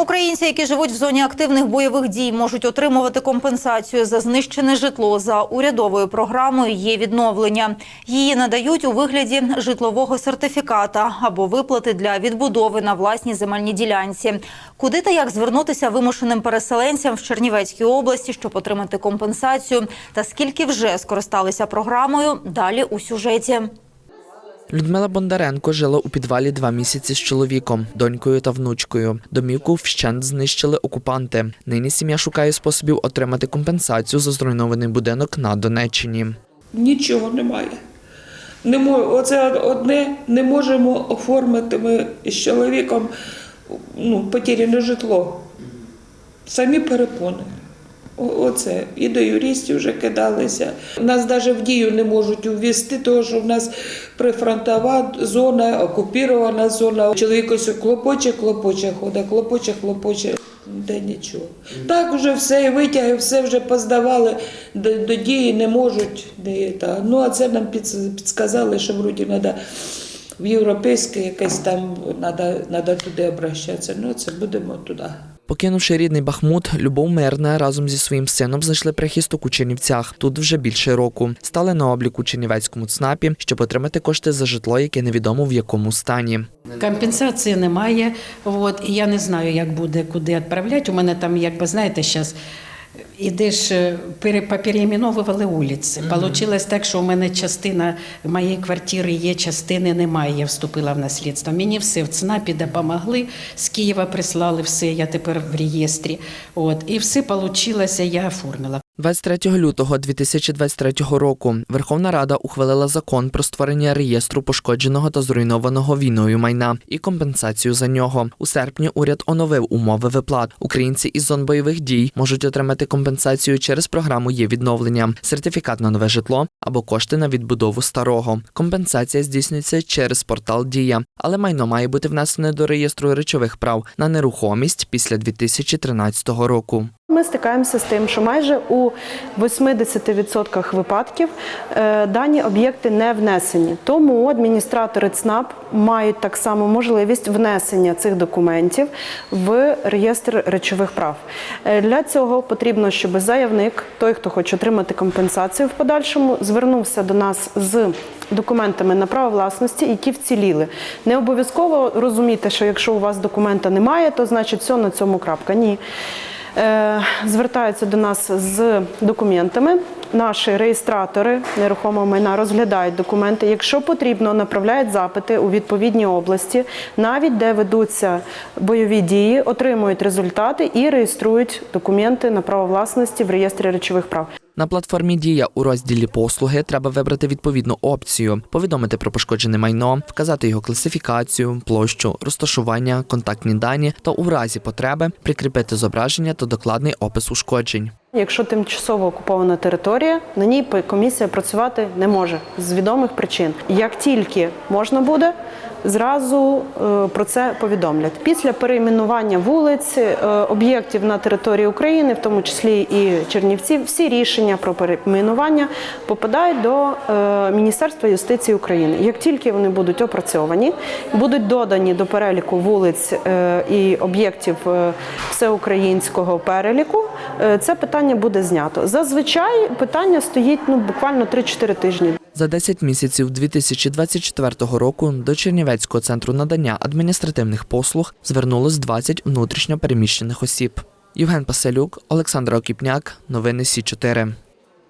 Українці, які живуть в зоні активних бойових дій, можуть отримувати компенсацію за знищене житло за урядовою програмою є відновлення. Її надають у вигляді житлового сертифіката або виплати для відбудови на власній земельній ділянці. Куди та як звернутися вимушеним переселенцям в Чернівецькій області, щоб отримати компенсацію, та скільки вже скористалися програмою? Далі у сюжеті. Людмила Бондаренко жила у підвалі два місяці з чоловіком, донькою та внучкою. Домівку вщент знищили окупанти. Нині сім'я шукає способів отримати компенсацію за зруйнований будинок на Донеччині. Нічого немає. Не мо- оце одне не можемо оформити ми з чоловіком ну, потеряне житло. Самі перепони. Оце. І до юристів вже кидалися. Нас навіть в дію не можуть увести, тому що в нас прифронтова зона, окупірована зона. Чоловік ось клопоче, клопоче ходить, клопоче, клопоче. Де нічого. Так вже все, і витяги, все вже поздавали, до, до дії не можуть. Де, та. Ну, а це нам під- підсказали, що вроді треба в європейське якесь там, треба туди обращатися. Ну, це будемо туди. Покинувши рідний Бахмут, Любов Мирна разом зі своїм сином знайшли прихисток у Чернівцях. Тут вже більше року. Стали на облік у Чернівецькому ЦНАПі, щоб отримати кошти за житло, яке невідомо в якому стані. Компенсації немає. От, і я не знаю, як буде, куди відправляти. У мене там, якби знаєте, зараз ідеш, е, вулиці. Mm -hmm. Получилось так, що у мене частина моєї квартири є, частини немає. Я вступила в наслідство. Мені все в ЦНАПі допомогли. З Києва прислали все, я тепер в реєстрі. От, і все вийшло, я оформила. 23 лютого 2023 року Верховна Рада ухвалила закон про створення реєстру пошкодженого та зруйнованого війною майна і компенсацію за нього. У серпні уряд оновив умови виплат. Українці із зон бойових дій можуть отримати компенсацію через програму є відновлення, сертифікат на нове житло або кошти на відбудову старого. Компенсація здійснюється через портал Дія, але майно має бути внесене до реєстру речових прав на нерухомість після 2013 року. Ми стикаємося з тим, що майже у 80% випадків е, дані об'єкти не внесені. Тому адміністратори ЦНАП мають так само можливість внесення цих документів в реєстр речових прав. Е, Для цього потрібно, щоб заявник, той, хто хоче отримати компенсацію в подальшому, звернувся до нас з документами на право власності, які вціліли. Не обов'язково розуміти, що якщо у вас документа немає, то значить все на цьому крапка. Ні. Е, звертаються до нас з документами. Наші реєстратори нерухомого майна розглядають документи. Якщо потрібно, направляють запити у відповідні області, навіть де ведуться бойові дії, отримують результати і реєструють документи на право власності в реєстрі речових прав. На платформі Дія у розділі послуги треба вибрати відповідну опцію, повідомити про пошкоджене майно, вказати його класифікацію, площу, розташування, контактні дані та у разі потреби прикріпити зображення та докладний опис ушкоджень. Якщо тимчасово окупована територія, на ній комісія працювати не може з відомих причин. Як тільки можна буде, зразу е, про це повідомлять. Після перейменування вулиць, е, об'єктів на території України, в тому числі і Чернівців, всі рішення про перейменування попадають до е, Міністерства юстиції України. Як тільки вони будуть опрацьовані, будуть додані до переліку вулиць і об'єктів всеукраїнського переліку, це питання буде знято. Зазвичай питання стоїть ну буквально 3-4 тижні. За 10 місяців 2024 року до Чернівецького центру надання адміністративних послуг звернулось 20 внутрішньо переміщених осіб. Євген Паселюк, Олександр Окіпняк, новини Сі 4